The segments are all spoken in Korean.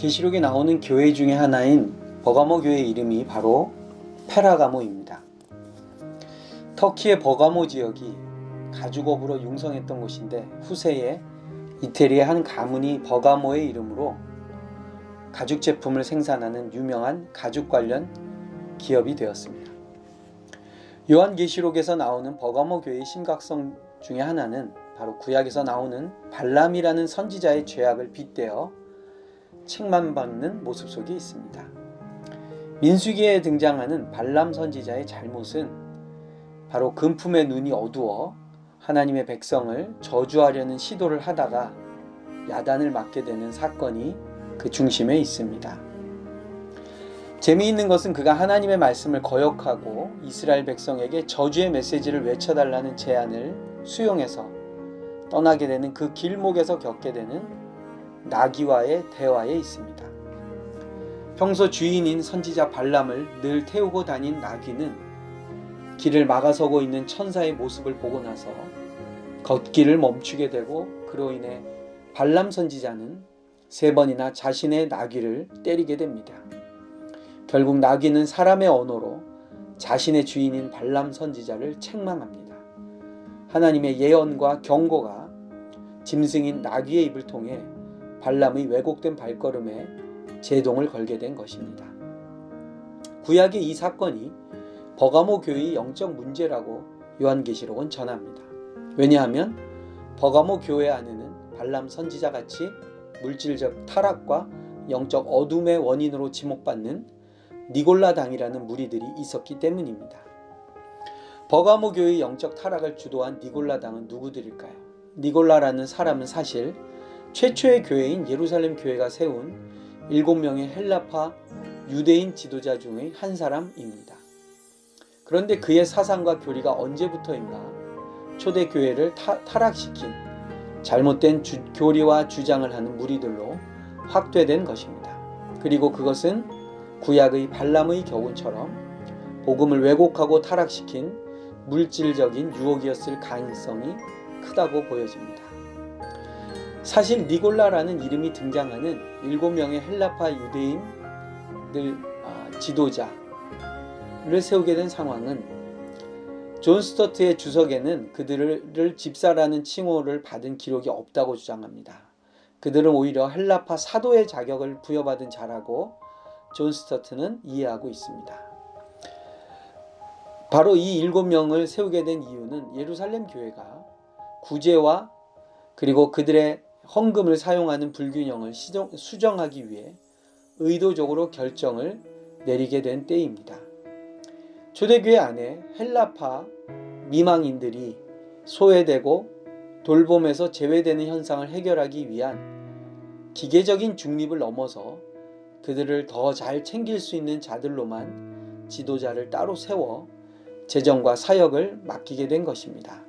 계시록에 나오는 교회 중에 하나인 버가모 교회 이름이 바로 페라가모입니다. 터키의 버가모 지역이 가죽업으로 융성했던 곳인데 후세에 이태리의 한 가문이 버가모의 이름으로 가죽 제품을 생산하는 유명한 가죽 관련 기업이 되었습니다. 요한계시록에서 나오는 버가모 교회의 심각성 중에 하나는 바로 구약에서 나오는 발람이라는 선지자의 죄악을 빗대어 책망받는 모습 속에 있습니다. 민수기에 등장하는 발람 선지자의 잘못은 바로 금품의 눈이 어두워 하나님의 백성을 저주하려는 시도를 하다가 야단을 맞게 되는 사건이 그 중심에 있습니다. 재미있는 것은 그가 하나님의 말씀을 거역하고 이스라엘 백성에게 저주의 메시지를 외쳐달라는 제안을 수용해서 떠나게 되는 그 길목에서 겪게 되는 나귀와의 대화에 있습니다. 평소 주인인 선지자 발람을 늘 태우고 다닌 나귀는 길을 막아서고 있는 천사의 모습을 보고 나서 걷기를 멈추게 되고 그로 인해 발람 선지자는 세 번이나 자신의 나귀를 때리게 됩니다. 결국 나귀는 사람의 언어로 자신의 주인인 발람 선지자를 책망합니다. 하나님의 예언과 경고가 짐승인 나귀의 입을 통해 발람의 왜곡된 발걸음에 제동을 걸게 된 것입니다. 구약의 이 사건이 버가모 교회의 영적 문제라고 요한계시록은 전합니다. 왜냐하면 버가모 교회 안에는 발람 선지자 같이 물질적 타락과 영적 어둠의 원인으로 지목받는 니골라당이라는 무리들이 있었기 때문입니다. 버가모 교회의 영적 타락을 주도한 니골라당은 누구들일까요? 니골라라는 사람은 사실 최초의 교회인 예루살렘 교회가 세운 일곱 명의 헬라파 유대인 지도자 중의 한 사람입니다. 그런데 그의 사상과 교리가 언제부터인가 초대 교회를 타, 타락시킨 잘못된 주, 교리와 주장을 하는 무리들로 확대된 것입니다. 그리고 그것은 구약의 발람의 교훈처럼 복음을 왜곡하고 타락시킨 물질적인 유혹이었을 가능성이 크다고 보여집니다. 사실 니골라라는 이름이 등장하는 일곱 명의 헬라파 유대인들 아, 지도자를 세우게 된 상황은 존 스터트의 주석에는 그들을 집사라는 칭호를 받은 기록이 없다고 주장합니다. 그들은 오히려 헬라파 사도의 자격을 부여받은 자라고 존 스터트는 이해하고 있습니다. 바로 이 일곱 명을 세우게 된 이유는 예루살렘 교회가 구제와 그리고 그들의 헌금을 사용하는 불균형을 수정하기 위해 의도적으로 결정을 내리게 된 때입니다. 초대교회 안에 헬라파 미망인들이 소외되고 돌봄에서 제외되는 현상을 해결하기 위한 기계적인 중립을 넘어서 그들을 더 잘 챙길 수 있는 자들로만 지도자를 따로 세워 재정과 사역을 맡기게 된 것입니다.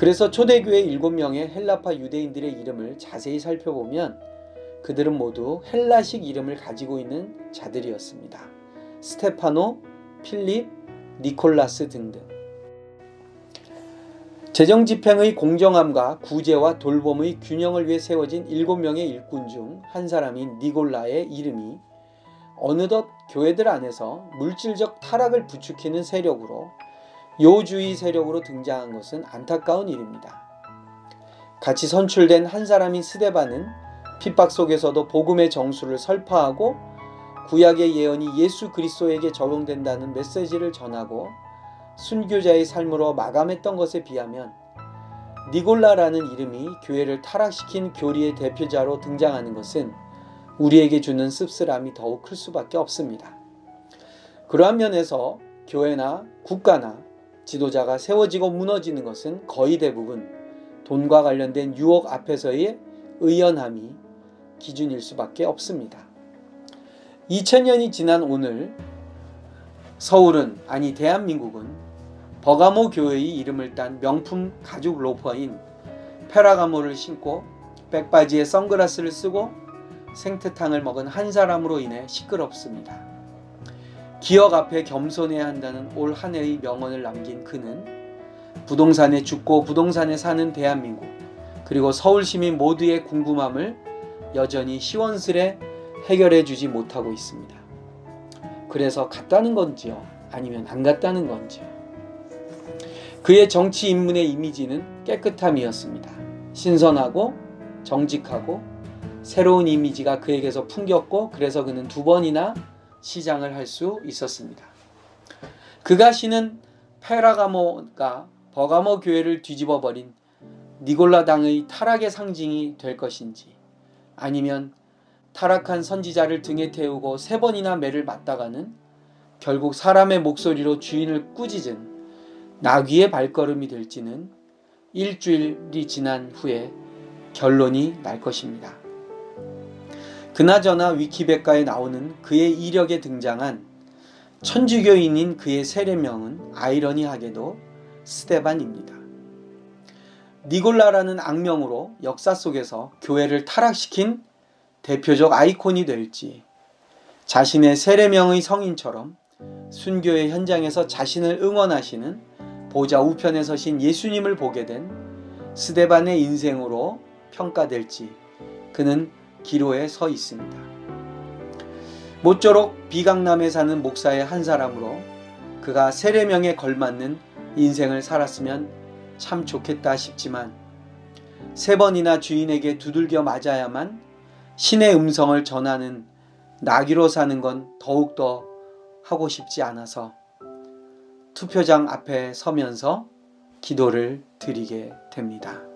그래서 초대교회 일곱 명의 헬라파 유대인들의 이름을 자세히 살펴보면 그들은 모두 헬라식 이름을 가지고 있는 자들이었습니다. 스테파노, 필립, 니콜라스 등등. 재정 집행의 공정함과 구제와 돌봄의 균형을 위해 세워진 일곱 명의 일꾼 중 한 사람인 니골라의 이름이 어느덧 교회들 안에서 물질적 타락을 부추기는 세력으로 요주의 세력으로 등장한 것은 안타까운 일입니다. 같이 선출된 한 사람인 스데반은 핍박 속에서도 복음의 정수를 설파하고 구약의 예언이 예수 그리스도에게 적용된다는 메시지를 전하고 순교자의 삶으로 마감했던 것에 비하면 니골라라는 이름이 교회를 타락시킨 교리의 대표자로 등장하는 것은 우리에게 주는 씁쓸함이 더욱 클 수밖에 없습니다. 그러한 면에서 교회나 국가나 지도자가 세워지고 무너지는 것은 거의 대부분 돈과 관련된 유혹 앞에서의 의연함이 기준일 수밖에 없습니다. 2000년이 지난 오늘 서울은 아니 대한민국은 버가모 교회의 이름을 딴 명품 가죽 로퍼인 페라가모를 신고 백바지에 선글라스를 쓰고 생태탕을 먹은 한 사람으로 인해 시끄럽습니다. 기억 앞에 겸손해야 한다는 올 한 해의 명언을 남긴 그는 부동산에 죽고 부동산에 사는 대한민국 그리고 서울 시민 모두의 궁금함을 여전히 시원스레 해결해 주지 못하고 있습니다. 그래서 갔다는 건지요? 아니면 안 갔다는 건지요? 그의 정치 인문의 이미지는 깨끗함이었습니다. 신선하고 정직하고 새로운 이미지가 그에게서 풍겼고 그래서 그는 두 번이나 시장을 할 수 있었습니다. 그가 신은 페라가모가 버가모 교회를 뒤집어 버린 니골라 당의 타락의 상징이 될 것인지 아니면 타락한 선지자를 등에 태우고 세 번이나 매를 맞다가는 결국 사람의 목소리로 주인을 꾸짖은 나귀의 발걸음이 될지는 일주일이 지난 후에 결론이 날 것입니다. 그나저나 위키백과에 나오는 그의 이력에 등장한 천주교인인 그의 세례명은 아이러니하게도 스테반입니다. 니골라라는 악명으로 역사 속에서 교회를 타락시킨 대표적 아이콘이 될지 자신의 세례명의 성인처럼 순교의 현장에서 자신을 응원하시는 보좌 우편에 서신 예수님을 보게 된 스데반의 인생으로 평가될지 그는 기로에 서 있습니다. 모쪼록 비강남에 사는 목사의 한 사람으로 그가 세례명에 걸맞는 인생을 살았으면 참 좋겠다 싶지만 세 번이나 주인에게 두들겨 맞아야만 신의 음성을 전하는 나귀로 사는 건 더욱더 하고 싶지 않아서 투표장 앞에 서면서 기도를 드리게 됩니다.